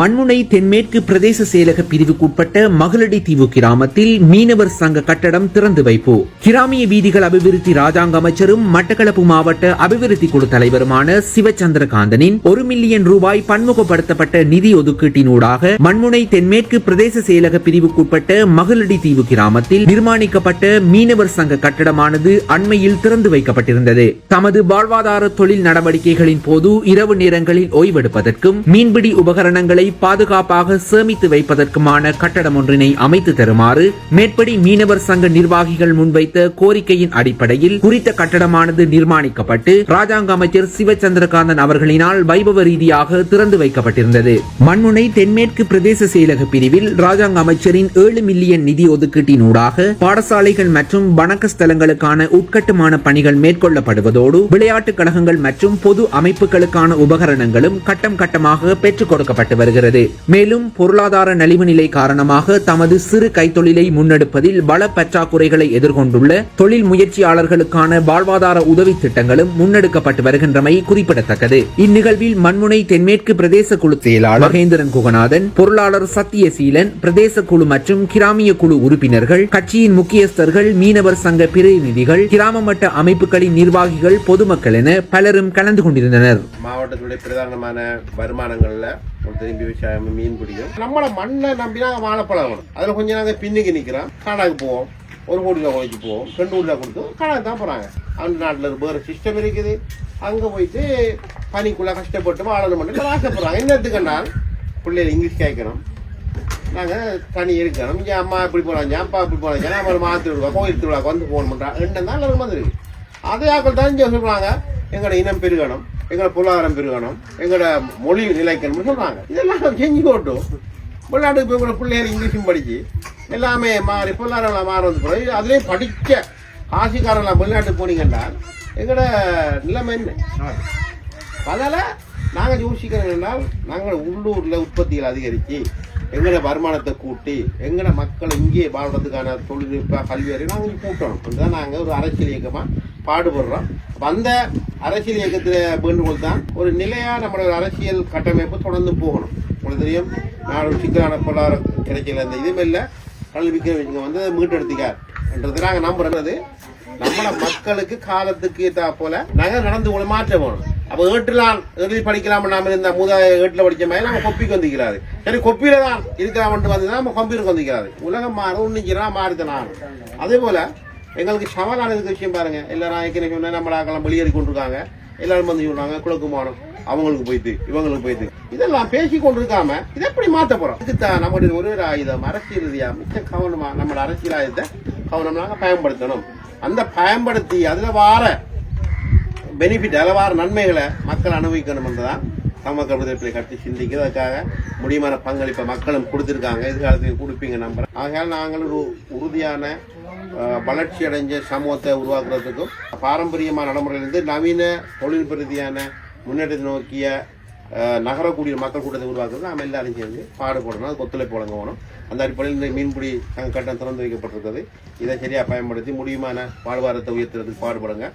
மண்முனை தென்மேற்கு பிரதேச செயலக பிரிவுக்குட்பட்ட மகளடி தீவு கிராமத்தில் மீனவர் சங்க கட்டடம் திறந்து வைப்பு. கிராமிய வீதிகள் அபிவிருத்தி ராஜாங்க அமைச்சரும் மட்டக்களப்பு மாவட்ட அபிவிருத்தி குழு தலைவருமான சிவச்சந்திரகாந்தனின் ஒரு மில்லியன் ரூபாய் பன்முகப்படுத்தப்பட்ட நிதி ஒதுக்கீட்டினூடாக மண்முனை தென்மேற்கு பிரதேச செயலக பிரிவுக்குட்பட்ட மகளடி தீவு கிராமத்தில் நிர்மாணிக்கப்பட்ட மீனவர் சங்க கட்டடமானது அண்மையில் திறந்து வைக்கப்பட்டிருந்தது. தமது வாழ்வாதார தொழில் நடவடிக்கைகளின் போது இரவு நேரங்களில் ஓய்வெடுப்பதற்கும் மீன்பிடி உபகரணங்களை பாதுகாப்பாக சேமித்து வைப்பதற்குமான கட்டடம் ஒன்றினை அமைத்து தருமாறு மேற்படி மீனவர் சங்க நிர்வாகிகள் முன்வைத்த கோரிக்கையின் அடிப்படையில் குறித்த கட்டடமானது நிர்மாணிக்கப்பட்டு ராஜாங்க அமைச்சர் சிவச்சந்திரகாந்தன் அவர்களினால் வைபவ ரீதியாக திறந்து வைக்கப்பட்டிருந்தது. மண்முனை தென்மேற்கு பிரதேச செயலக பிரிவில் ராஜாங்க அமைச்சரின் ஏழு மில்லியன் நிதி ஒதுக்கீட்டினூடாக பாடசாலைகள் மற்றும் வணக்க ஸ்தலங்களுக்கான உட்கட்டுமான பணிகள் மேற்கொள்ளப்படுவதோடு விளையாட்டுக் கழகங்கள் மற்றும் பொது அமைப்புகளுக்கான உபகரணங்களும் கட்டம் கட்டமாக பெற்றுக் கொடுக்கப்பட்டு வருகிறது. மேலும் பொருளாதார நலிவு நிலை காரணமாக தமது சிறு கைத்தொழிலை முன்னெடுப்பதில் பல பற்றாக்குறைகளை எதிர்கொண்டுள்ள தொழில் முயற்சியாளர்களுக்கான வாழ்வாதார உதவி திட்டங்களும் முன்னெடுக்கப்பட்டு வருகின்றமை குறிப்பிடத்தக்கது. இந்நிகழ்வில் மண்முனை தென்மேற்கு பிரதேச குழு செயலாளர் மகேந்திரன் குகநாதன் பொருளாளர் சத்தியசீலன் பிரதேச குழு மற்றும் கிராமிய குழு உறுப்பினர்கள் கட்சியின் முக்கியஸ்தர்கள் மீனவர் சங்க பிரதிநிதிகள் கிராம மட்ட அமைப்புகளின் நிர்வாகிகள் பொதுமக்கள் என பலரும் கலந்து கொண்டிருந்தனர். மாவட்டத்துடைய பிரதானமான வருமானங்கள்ல திரும்பி விவசாயம் மீன் பிடிக்கும். நம்மள மண்ணை நம்பி நாங்கள் வாழ பழகணும் அதில் கொஞ்சம் நாங்கள் பின்னுக்கு நிற்கிறோம் காடாக்கு போவோம். ஒரு கோடி ரூபா கோழிக்கு போவோம். ரெண்டு கோடி ரூபா கொடுத்து காடாக்கு தான் போகிறாங்க அந்த நாட்டில் வேறு சிஸ்டம் இருக்குது. அங்கே போயிட்டு பனிக்குள்ளே கஷ்டப்பட்டு வாழணும் ஆசைப்படுறாங்க. என்னத்துக்குன்னால் பிள்ளைகள் இங்கிலீஷ் கேட்கணும். நாங்கள் தனி இருக்கணும் இங்க அம்மா இப்படி போறாங்க அப்பா இப்படி போறாங்க நம்ம மாற்று விடுவா கோயில் திருவிழாக்கு வந்து போன் பண்றா எண்ணம் தான் எல்லாரும் வந்துருக்கு அதே ஆக்கள் தான் இங்க எங்களோட இனம் பெருகணும். எங்களை பொருளாதாரம் பெருகணும் எங்களோட மொழி நிலைக்கணும்னு சொல்றாங்க. இதெல்லாம் செஞ்சு போட்டும் வெளிநாட்டுக்கு போய் கூட பிள்ளைகள் இங்கிலீஷும் படிச்சு எல்லாமே மாறி பொருளாதாரம் மாற வந்து பிறகு அதுலேயே படிச்ச வெளிநாட்டுக்கு போனீங்கன்னா எங்களோட நிலைமை என்ன? அதனால் நாங்கள் யோசிக்கிறோம் என்றால் நாங்கள் உள்ளூரில் உற்பத்திகள் அதிகரித்து எங்கட வருமானத்தை கூட்டி எங்கட மக்களை இங்கே வாழ்றதுக்கான தொழில்நுட்ப கல்வி அறிவு நாங்கள் கூட்டணும். தான் நாங்கள் ஒரு அரசியல் இயக்கமாக பாடுபடுறோம். அந்த அரசியல் இயக்கத்தில் வேண்டுகோள் தான் ஒரு நிலையாக நம்மளோட அரசியல் கட்டமைப்பு தொடர்ந்து போகணும். உங்களுக்கு தெரியும் நான் ஒரு சிக்கலான பொருளாதார கிடைக்கல. இந்த இதுவும் இல்லை. கல்விக்கு வந்து மீட்டெடுத்திக்கார் என்றது நாங்கள் நம்புறது நம்மள மக்களுக்கு காலத்துக்கு ஏற்றா போல நாங்க நடந்து கொள்ள மாற்ற போகணும் அப்போ ஏட்டுலாம் எழுதி படிக்கலாம் நாம இந்த முத ஏட்டுல படிச்ச மாதிரி நம்ம கொப்பிக்கு வந்துக்கிறாரு சரி கொப்பியில தான் இருக்கலாம் வந்து நம்ம கம்ப்யூட்டருக்கு வந்துக்கிறாரு உலகம் மாற உன்னிக்கிறா மாறுதலாம் அதே போல எங்களுக்கு சவாலான விஷயம் பாருங்க. எல்லாரும் ஏற்கனவே சொன்ன நம்மள வெளியேறி கொண்டிருக்காங்க எல்லாரும் வந்து சொல்றாங்க குழக்குமானம் அவங்களுக்கு போயிட்டு இவங்களுக்கு போயிட்டு. இதெல்லாம் பேசி கொண்டிருக்காம இதை எப்படி மாத்த போறோம்? இதுக்குத்தான் நம்முடைய ஒரு ஒரு ஆயுதம் அரசியல் ரீதியா மிக்க கவனமா நம்ம அரசியல் ஆயுதத்தை கவனமாக பயன்படுத்தணும். அந்த பயன்படுத்தி அதுல வார பெனிஃபிட் அதில் வார நன்மைகளை மக்கள் அனுபவிக்கணும் என்றுதான் மக்கள் விடுதலை கட்டி சிந்திக்கிறதுக்காக முடியுமான பங்களிப்பை மக்களும் கொடுத்துருக்காங்க. எதிர்காலத்துக்கு கொடுப்பீங்க நம்புறேன். ஆகையால் நாங்கள் ஒரு உறுதியான வளர்ச்சி அடைஞ்ச சமூகத்தை உருவாக்குறதுக்கும் பாரம்பரியமான நடைமுறையிலிருந்து நவீன தொழில் ரீதியான முன்னேற்றத்தை நோக்கிய நகரக்கூடிய மக்கள் கூட்டத்தை உருவாக்குறது நாம் எல்லாரும் சேர்ந்து பாடுபடணும். அதுக்கு ஒத்துழைப்பு வழங்கணும். அந்த அடிப்படையில் இந்த மீன்பிடி சங்க கட்டம் திறந்து வைக்கப்பட்டிருக்கிறது. இதை சரியாக பயன்படுத்தி முடியுமான வாழ்வாரத்தை உயர்த்துறதுக்கு பாடுபடுங்க.